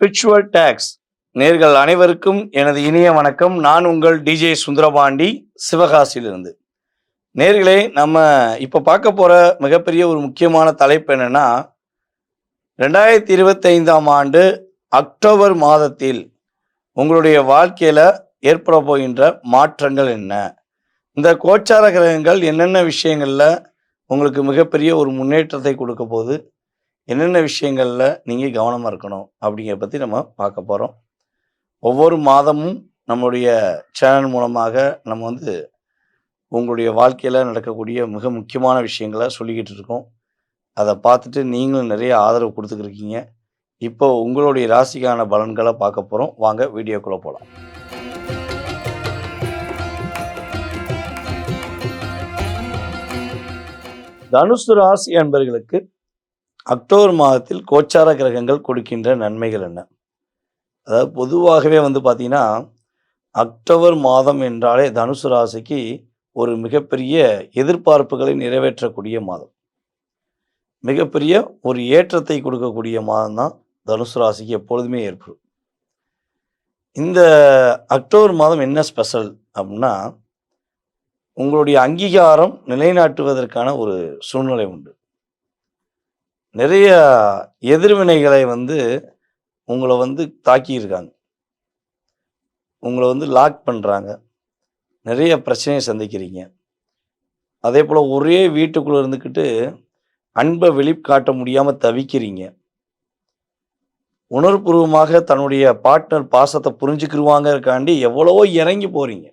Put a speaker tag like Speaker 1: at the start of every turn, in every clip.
Speaker 1: Spiritual tax நேர்கள் அனைவருக்கும் எனது இனிய வணக்கம். நான் உங்கள் டிஜே சுந்தரபாண்டி சிவகாசியிலிருந்து. நேர்களே நம்ம இப்போ பார்க்க போகிற மிகப்பெரிய ஒரு முக்கியமான தலைப்பு என்னென்னா ரெண்டாயிரத்தி இருபத்தைந்தாம் ஆண்டு அக்டோபர் மாதத்தில் உங்களுடைய வாழ்க்கையில் ஏற்பட போகின்ற மாற்றங்கள் என்ன? இந்த கோச்சார கிரகங்கள் என்னென்ன விஷயங்களில் உங்களுக்கு மிகப்பெரிய ஒரு முன்னேற்றத்தை கொடுக்க போகுது? என்னென்ன விஷயங்களில் நீங்கள் கவனமாக இருக்கணும் அப்படிங்கிறத பற்றி நம்ம பார்க்க போகிறோம் ஒவ்வொரு மாதமும் நம்மளுடைய சேனல் மூலமாக நம்ம வந்து உங்களுடைய வாழ்க்கையில் நடக்கக்கூடிய மிக முக்கியமான விஷயங்களை சொல்லிக்கிட்டு இருக்கோம். அதை பார்த்துட்டு நீங்களும் நிறைய ஆதரவு கொடுத்துக்கிருக்கீங்க. இப்போ உங்களுடைய ராசிக்கான பலன்களை பார்க்க போகிறோம் வாங்க வீடியோக்குள்ளே போகலாம் தனுசு ராசி என்பவர்களுக்கு அக்டோபர் மாதத்தில் கோச்சார கிரகங்கள் கொடுக்கின்ற நன்மைகள் என்ன? அதாவது பொதுவாகவே வந்து பார்த்திங்கன்னா அக்டோபர் மாதம் என்றாலே தனுசு ராசிக்கு ஒரு மிகப்பெரிய எதிர்பார்ப்புகளை நிறைவேற்றக்கூடிய மாதம். மிகப்பெரிய ஒரு ஏற்றத்தை கொடுக்கக்கூடிய மாதம் தான் தனுசு ராசிக்கு எப்பொழுதுமே ஏற்படும். இந்த அக்டோபர் மாதம் என்ன ஸ்பெஷல் அப்படின்னா உங்களுடைய அங்கீகாரம் நிலைநாட்டுவதற்கான ஒரு சூழ்நிலை உண்டு. நிறைய எதிர்வினைகளை வந்து உங்களை வந்து தாக்கியிருக்காங்க. உங்களை வந்து லாக் பண்ணுறாங்க நிறைய பிரச்சனையை சந்திக்கிறீங்க. அதே போல் ஒரே வீட்டுக்குள்ளே இருந்துக்கிட்டு அன்பை வெளிக்காட்ட முடியாமல் தவிக்கிறீங்க. உணர்வுபூர்வமாக தன்னுடைய பார்ட்னர் பாசத்தை புரிஞ்சுக்கிருவாங்கக்காண்டி எவ்வளவோ இறங்கி போகிறீங்க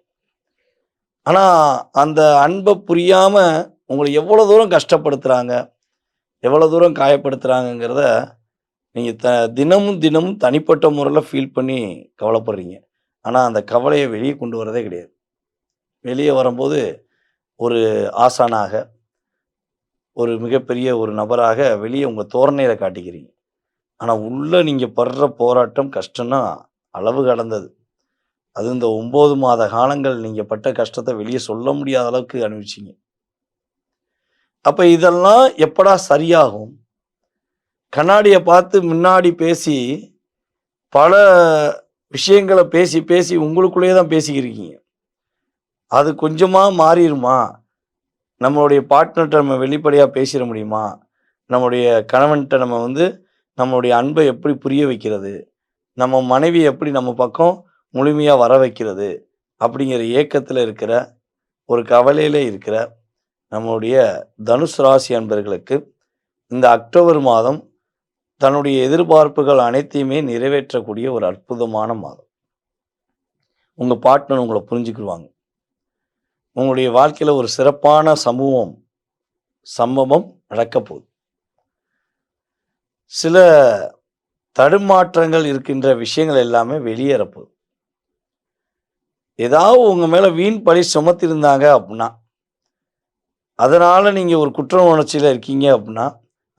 Speaker 1: ஆனால் அந்த அன்பை புரியாமல் உங்களை எவ்வளோ தூரம் கஷ்டப்படுத்துகிறாங்க எவ்வளோ தூரம் காயப்படுத்துகிறாங்கங்கிறத நீங்கள் த தினமும் தினமும் தனிப்பட்ட முறையில் ஃபீல் பண்ணி கவலைப்படுறீங்க. ஆனால் அந்த கவலையை வெளியே கொண்டு வரதே கிடையாது. வெளியே வரும்போது ஒரு ஆசானாக ஒரு மிகப்பெரிய ஒரு நபராக வெளியே உங்கள் தோரணையில் காட்டிக்கிறீங்க. ஆனால் உள்ளே நீங்கள் படுற போராட்டம் கஷ்டம்னா அளவு கடந்தது. அது இந்த ஒம்பது மாத காலங்கள் நீங்கள் பட்ட கஷ்டத்தை வெளியே சொல்ல முடியாத அளவுக்கு அனுபவிச்சிங்க. அப்போ இதெல்லாம் எப்படா சரியாகும்? கண்ணாடியை பார்த்து முன்னாடி பேசி பல விஷயங்களை பேசி பேசி உங்களுக்குள்ளேயே தான் பேசிக்கிருக்கீங்க. அது கொஞ்சமாக மாறிடுமா நம்மளுடைய பார்ட்னர்கிட்ட நம்ம வெளிப்படையாக பேசிட முடியுமா? நம்மளுடைய கணவன்கிட்ட நம்ம வந்து நம்மளுடைய அன்பை எப்படி புரிய வைக்கிறது? நம்ம மனைவி எப்படி நம்ம பக்கம் முழுமையாக வர வைக்கிறது? அப்படிங்கிற ஏக்கத்தில் இருக்கிற ஒரு கவலையில் இருக்கிற நம்மளுடைய தனுஷ் ராசி அன்பர்களுக்கு இந்த அக்டோபர் மாதம் தன்னுடைய எதிர்பார்ப்புகள் அனைத்தையுமே நிறைவேற்றக்கூடிய ஒரு அற்புதமான மாதம். உங்கள் பார்ட்னர் உங்களை புரிஞ்சுக்கிடுவாங்க. உங்களுடைய வாழ்க்கையில் ஒரு சிறப்பான சமூகம் சம்பவம் நடக்க போகுது. சில தடுமாற்றங்கள் இருக்கின்ற விஷயங்கள் எல்லாமே வெளியேறப்போகுது ஏதாவது உங்கள் மேலே வீண் பழி சுமத்திருந்தாங்க அப்படின்னா அதனால் நீங்கள் ஒரு குற்ற உணர்ச்சியில் இருக்கீங்க அப்படின்னா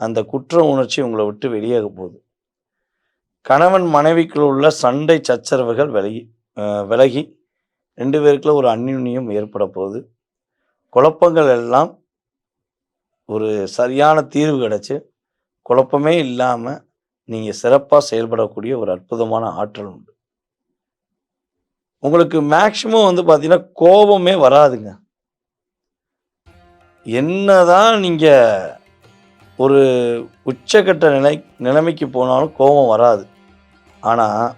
Speaker 1: அந்த குற்ற உணர்ச்சி உங்களை விட்டு வெளியேற போகுது. கணவன் மனைவிக்குள் உள்ள சண்டை சச்சரவுகள் விலகி விலகி ரெண்டு பேருக்குள்ள ஒரு அந்யுன்யம் ஏற்பட போகுது. குழப்பங்கள் எல்லாம் ஒரு சரியான தீர்வு கிடச்சி குழப்பமே இல்லாமல் நீங்கள் சிறப்பாக செயல்படக்கூடிய ஒரு அற்புதமான ஆற்றல் உண்டு. உங்களுக்கு மேக்சிமம் வந்து பார்த்திங்கன்னா கோபமே வராதுங்க. என்னதான் நீங்கள் ஒரு உச்சக்கட்ட நிலை நிலைமைக்கு போனாலும் கோபம் வராது. ஆனால்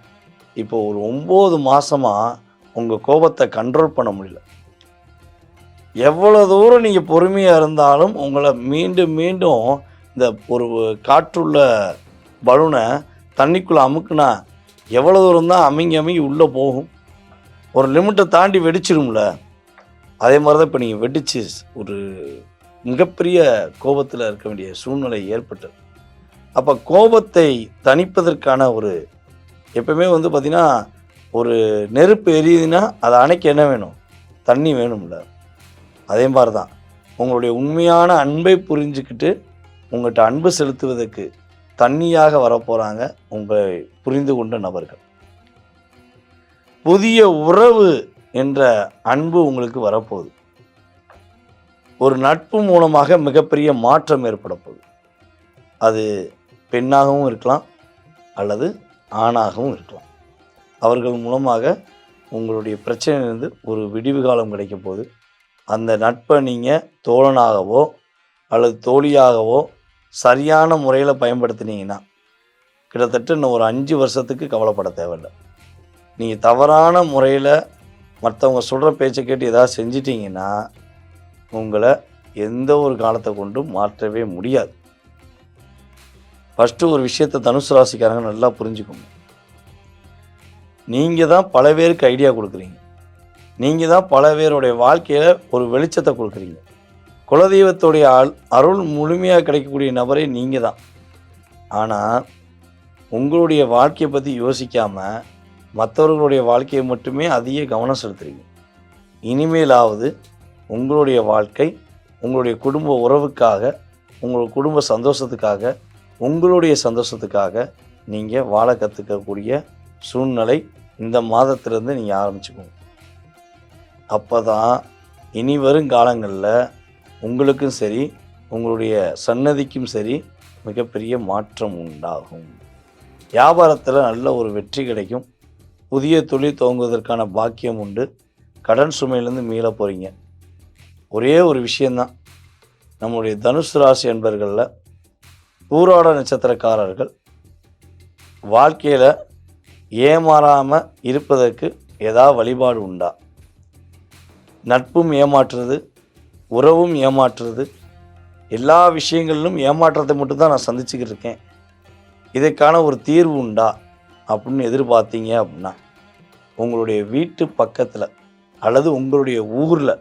Speaker 1: இப்போ ஒரு ஒம்பது மாதமாக உங்கள் கோபத்தை கண்ட்ரோல் பண்ண முடியல. எவ்வளோ தூரம் நீங்கள் பொறுமையாக இருந்தாலும் உங்களை மீண்டும் மீண்டும் இந்த ஒரு காற்றுள்ள பலூனை தண்ணிக்குள்ளே அமுக்குனா எவ்வளோ தூரம் தான் அமுங்கி அமைங்கி உள்ளே போகும். ஒரு லிமிட்டை தாண்டி வெடிச்சிரும்ல. அதே மாதிரி தான் இப்போ நீங்கள் வெடிச்சு ஒரு மிகப்பெரிய கோபத்தில் இருக்க வேண்டிய சூழ்நிலை ஏற்பட்டது. அப்போ கோபத்தை தணிப்பதற்கான ஒரு எப்பவுமே வந்து பார்த்திங்கன்னா ஒரு நெருப்பு எரியுதுன்னா அதை அணைக்க என்ன வேணும்? தண்ணி வேணும்ல. அதே மாதிரி தான் உங்களுடைய உண்மையான அன்பை புரிஞ்சுக்கிட்டு உங்கள்கிட்ட அன்பு செலுத்துவதற்கு தண்ணியாக வரப்போகிறாங்க உங்களை புரிந்து கொண்ட நபர்கள். புதிய உறவு என்ற அன்பு உங்களுக்கு வரப்போகுது. ஒரு நட்பு மூலமாக மிகப்பெரிய மாற்றம் ஏற்பட போகுது அது பெண்ணாகவும் இருக்கலாம் அல்லது ஆணாகவும் இருக்கலாம். அவர்கள் மூலமாக உங்களுடைய பிரச்சனையிலிருந்து ஒரு விடிவு காலம் கிடைக்க போகுது. அந்த நட்பை நீங்கள் தோழனாகவோ அல்லது தோழியாகவோ சரியான முறையில் பயன்படுத்தினீங்கன்னா கிட்டத்தட்ட இன்னும் ஒரு அஞ்சு வருஷத்துக்கு கவலைப்பட தேவையில்லை. நீங்கள் தவறான முறையில் மற்றவங்க சொல்கிற பேச்சை கேட்டு ஏதாவது செஞ்சிட்டிங்கன்னா உங்களை எந்த ஒரு காலத்தை கொண்டும் மாற்றவே முடியாது. ஃபஸ்ட்டு ஒரு விஷயத்தை தனுசு ராசிக்காரங்க நல்லா புரிஞ்சுக்கோங்க. நீங்கள் தான் பல பேருக்கு ஐடியா கொடுக்குறீங்க. நீங்கள் தான் பல பேருடைய வாழ்க்கையில் ஒரு வெளிச்சத்தை கொடுக்குறீங்க. குலதெய்வத்துடைய அருள் முழுமையாக கிடைக்கக்கூடிய நபரே நீங்கள் தான். ஆனால் உங்களுடைய வாழ்க்கையை பற்றி யோசிக்காமல் மற்றவர்களுடைய வாழ்க்கையை மட்டுமே அதிக கவனம் செலுத்துறீங்க. இனிமேலாவது உங்களுடைய வாழ்க்கை உங்களுடைய குடும்ப உறவுக்காக உங்கள் குடும்ப சந்தோஷத்துக்காக உங்களுடைய சந்தோஷத்துக்காக நீங்கள் வாழ கற்றுக்கக்கூடிய சூழ்நிலை இந்த மாதத்திலேருந்து நீங்கள் ஆரம்பிச்சுக்கோங்க. அப்போ தான் இனி வரும் காலங்களில் உங்களுக்கும் சரி உங்களுடைய சன்னதிக்கும் சரி மிகப்பெரிய மாற்றம் உண்டாகும். வியாபாரத்தில் நல்ல ஒரு வெற்றி கிடைக்கும். புதிய தொழில் துவங்குவதற்கான பாக்கியம் உண்டு. கடன் சுமையிலேருந்து மீள போகிறீங்க ஒரே ஒரு விஷயந்தான் நம்முடைய தனுசு ராசி என்பர்களில் பூராட நட்சத்திரக்காரர்கள் வாழ்க்கையில் ஏமாறாமல் இருப்பதற்கு ஏதாவது வழிபாடு உண்டா? நட்பும் ஏமாற்றுறது உறவும் ஏமாற்றுறது எல்லா விஷயங்களிலும் ஏமாற்றத்தை மட்டும்தான் நான் சந்திச்சுக்கிட்டு இருக்கேன். இதற்கான ஒரு தீர்வு உண்டா? அப்படின்னு எதிர்பார்த்தீங்க அப்படின்னா உங்களுடைய வீட்டு பக்கத்தில் அல்லது உங்களுடைய ஊரில்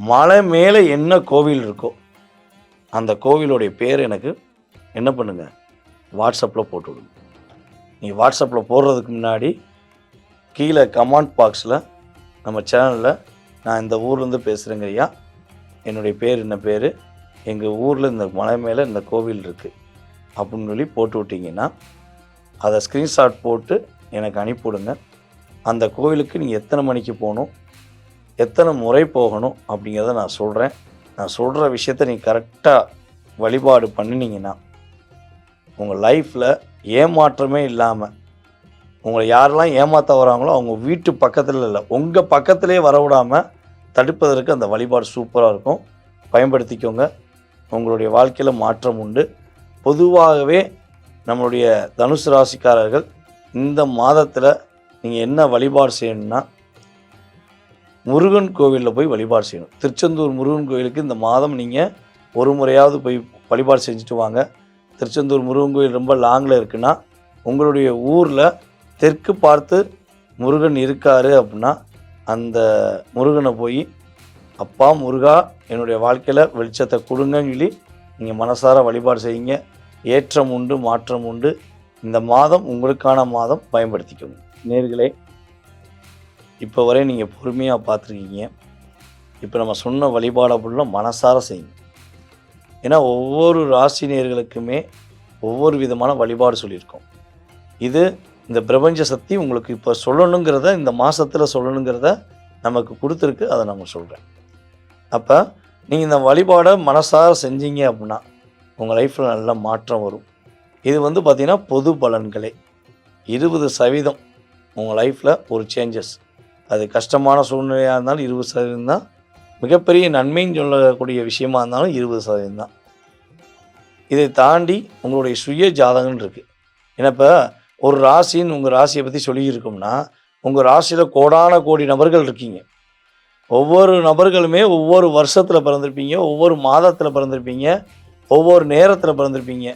Speaker 1: மலை மேலே என்ன கோவில் இருக்கோ அந்த கோவிலுடைய பேர் எனக்கு என்ன பண்ணுங்க வாட்ஸ்அப்பில் போட்டு விடுங்க நீ வாட்ஸ்அப்பில் போடுறதுக்கு முன்னாடி கீழே கமெண்ட் பாக்ஸில் நம்ம சேனலில் நான் இந்த ஊர்லேருந்து பேசுகிறேங்க ஐயா. என்னுடைய பேர் என்ன பேர் எங்கள் ஊரில் இந்த மலை மேலே இந்த கோவில் இருக்குது அப்படின்னு சொல்லி போட்டு விட்டிங்கன்னா அதை ஸ்க்ரீன்ஷாட் போட்டு எனக்கு அனுப்பிவிடுங்க. அந்த கோவிலுக்கு நீங்கள் எத்தனை மணிக்கு போகணும்? எத்தனை முறை போகணும்? அப்படிங்கிறத நான் சொல்கிறேன் நான் சொல்கிற விஷயத்த நீ கரெக்டாக வழிபாடு பண்ணினீங்கன்னா உங்கள் லைஃப்பில் ஏமாற்றமே இல்லாமல் உங்களை யாரெல்லாம் ஏமாற்ற வராங்களோ அவங்க வீட்டு பக்கத்தில் இல்லை உங்கள் பக்கத்திலே வரவிடாமல் தடுப்பதற்கு அந்த வழிபாடு சூப்பராக இருக்கும். பயன்படுத்திக்கோங்க. உங்களுடைய வாழ்க்கையில் மாற்றம் உண்டு. பொதுவாகவே நம்மளுடைய தனுசு ராசிக்காரர்கள் இந்த மாதத்தில் நீங்கள் என்ன வழிபாடு செய்யணும்னா முருகன் கோவிலில் போய் வழிபாடு செய்யணும். திருச்செந்தூர் முருகன் கோவிலுக்கு இந்த மாதம் நீங்கள் ஒரு முறையாவது போய் வழிபாடு செஞ்சுட்டு வாங்க. திருச்செந்தூர் முருகன் கோயில் ரொம்ப லாங்கில் இருக்குன்னா உங்களுடைய ஊரில் தெற்கு பார்த்து முருகன் இருக்காரு அப்படின்னா அந்த முருகனை போய் அப்பா முருகா என்னுடைய வாழ்க்கையில் வெளிச்சத்தை கொடுங்கன்னு சொல்லி நீங்கள் மனசார வழிபாடு செய்யுங்க. ஏற்றம் உண்டு மாற்றம் உண்டு. இந்த மாதம் உங்களுக்கான மாதம் பயன்படுத்திக்கணும் நேர்களே இப்போ வரை நீங்கள் பொறுமையாக பார்த்துருக்கீங்க. இப்போ நம்ம சொன்ன வழிபாடை ஃபுல்லாக மனசார செய்யுங்க. ஏன்னா ஒவ்வொரு ராசி நேர்களுக்குமே ஒவ்வொரு விதமான வழிபாடு சொல்லியிருக்கோம். இது இந்த பிரபஞ்ச சக்தி உங்களுக்கு இப்போ சொல்லணுங்கிறத இந்த மாதத்தில் சொல்லணுங்கிறத நமக்கு கொடுத்துருக்கு அதை நம்ம சொல்கிறேன் அப்போ நீங்கள் இந்த வழிபாடை மனசார செஞ்சீங்க அப்படின்னா உங்கள் லைஃப்பில் நல்ல மாற்றம் வரும். இது வந்து பார்த்திங்கன்னா பொது பலன்களே. இருபது சதவீதம் உங்கள் லைஃப்பில் ஒரு சேஞ்சஸ் அது கஷ்டமான சூழ்நிலையாக இருந்தாலும் இருபது சதவீதம் தான். மிகப்பெரிய நன்மைன்னு சொல்லக்கூடிய விஷயமா இருந்தாலும் இருபது சதவீதம் தான். இதை தாண்டி உங்களுடைய சுய ஜாதகம்னு இருக்குது ஏன்னா இப்போ ஒரு ராசின்னு உங்கள் ராசியை பற்றி சொல்லியிருக்கோம்னா உங்கள் ராசியில் கோடான கோடி நபர்கள் இருக்கீங்க. ஒவ்வொரு நபர்களுமே ஒவ்வொரு வருஷத்தில் பிறந்திருப்பீங்க ஒவ்வொரு மாதத்தில் பிறந்திருப்பீங்க. ஒவ்வொரு நேரத்தில் பிறந்திருப்பீங்க.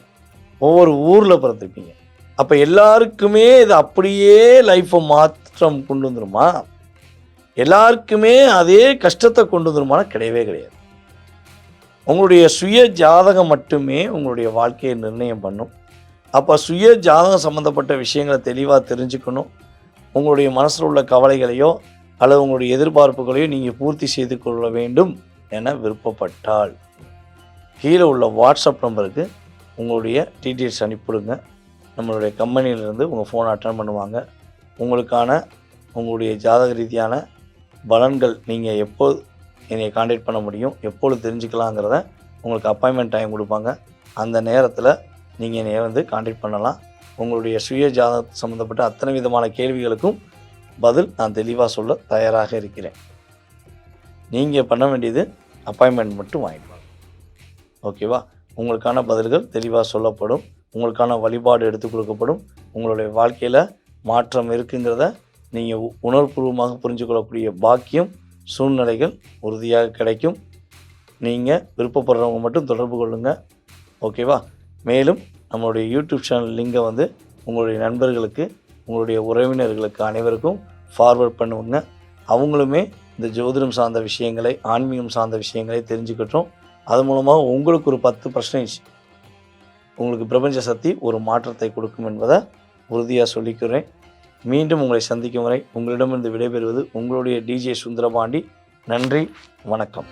Speaker 1: ஒவ்வொரு ஊரில் பிறந்திருப்பீங்க. அப்போ எல்லாருக்குமே இது அப்படியே லைஃப்பை மாற்றம் கொண்டு வந்துருமா? எல்லாருக்குமே அதே கஷ்டத்தை கொண்டு வந்துருமானா கிடையவே கிடையாது. உங்களுடைய சுய ஜாதகம் மட்டுமே உங்களுடைய வாழ்க்கையை நிர்ணயம் பண்ணும். அப்போ சுய ஜாதகம் சம்மந்தப்பட்ட விஷயங்களை தெளிவாக தெரிஞ்சுக்கணும். உங்களுடைய மனசில் உள்ள கவலைகளையோ அல்லது உங்களுடைய எதிர்பார்ப்புகளையோ நீங்கள் பூர்த்தி செய்து கொள்ள வேண்டும் என விருப்பப்பட்டால். கீழே உள்ள வாட்ஸ்அப் நம்பருக்கு உங்களுடைய டீட்டெயில்ஸ் அனுப்பிவிடுங்க. நம்மளுடைய கம்பெனியிலேருந்து உங்கள் ஃபோனை அட்டன் பண்ணுவாங்க. உங்களுக்கான உங்களுடைய ஜாதக ரீதியான பலன்கள் நீங்கள் எப்போ என்னை காண்டாக்ட் பண்ண முடியும் எப்பொழுது தெரிஞ்சுக்கலாங்கிறத உங்களுக்கு அப்பாயின்மெண்ட் டைம் கொடுப்பாங்க. அந்த நேரத்தில் நீங்கள் என்னை வந்து காண்டாக்ட் பண்ணலாம். உங்களுடைய சுய ஜாதகம் சம்மந்தப்பட்ட அத்தனை விதமான கேள்விகளுக்கும் பதில் நான் தெளிவாக சொல்ல தயாராக இருக்கிறேன். நீங்கள் பண்ண வேண்டியது அப்பாயின்மெண்ட் மட்டும் வாங்கிக்கலாம் ஓகேவா? உங்களுக்கான பதில்கள் தெளிவாக சொல்லப்படும். உங்களுக்கான வழிபாடு எடுத்து கொடுக்கப்படும். உங்களுடைய வாழ்க்கையில் மாற்றம் இருக்குங்கிறத நீங்கள் உணர்வுபூர்வமாக புரிஞ்சு கொள்ளக்கூடிய பாக்கியம் சூழ்நிலைகள் உறுதியாக கிடைக்கும். நீங்கள் விருப்பப்படுறவங்க மட்டும் தொடர்பு கொள்ளுங்கள் ஓகேவா? மேலும் நம்மளுடைய யூடியூப் சேனல் லிங்கை வந்து உங்களுடைய நண்பர்களுக்கு உங்களுடைய உறவினர்களுக்கு அனைவருக்கும் ஃபார்வர்ட் பண்ணுவோங்க அவங்களுமே இந்த ஜோதிடம் சார்ந்த விஷயங்களை ஆன்மீகம் சார்ந்த விஷயங்களை தெரிஞ்சுக்கிட்டோம். அது மூலமாக உங்களுக்கு ஒரு பத்து பர்சன்டேஜ் உங்களுக்கு பிரபஞ்ச சக்தி ஒரு மாற்றத்தை கொடுக்கும் என்பதை உறுதியாக சொல்லிக்கிறேன். மீண்டும் உங்களை சந்திக்கும் வரை உங்களிடமிருந்து விடைபெறுவது உங்களுடைய டிஜே சுந்தரபாண்டி. நன்றி வணக்கம்.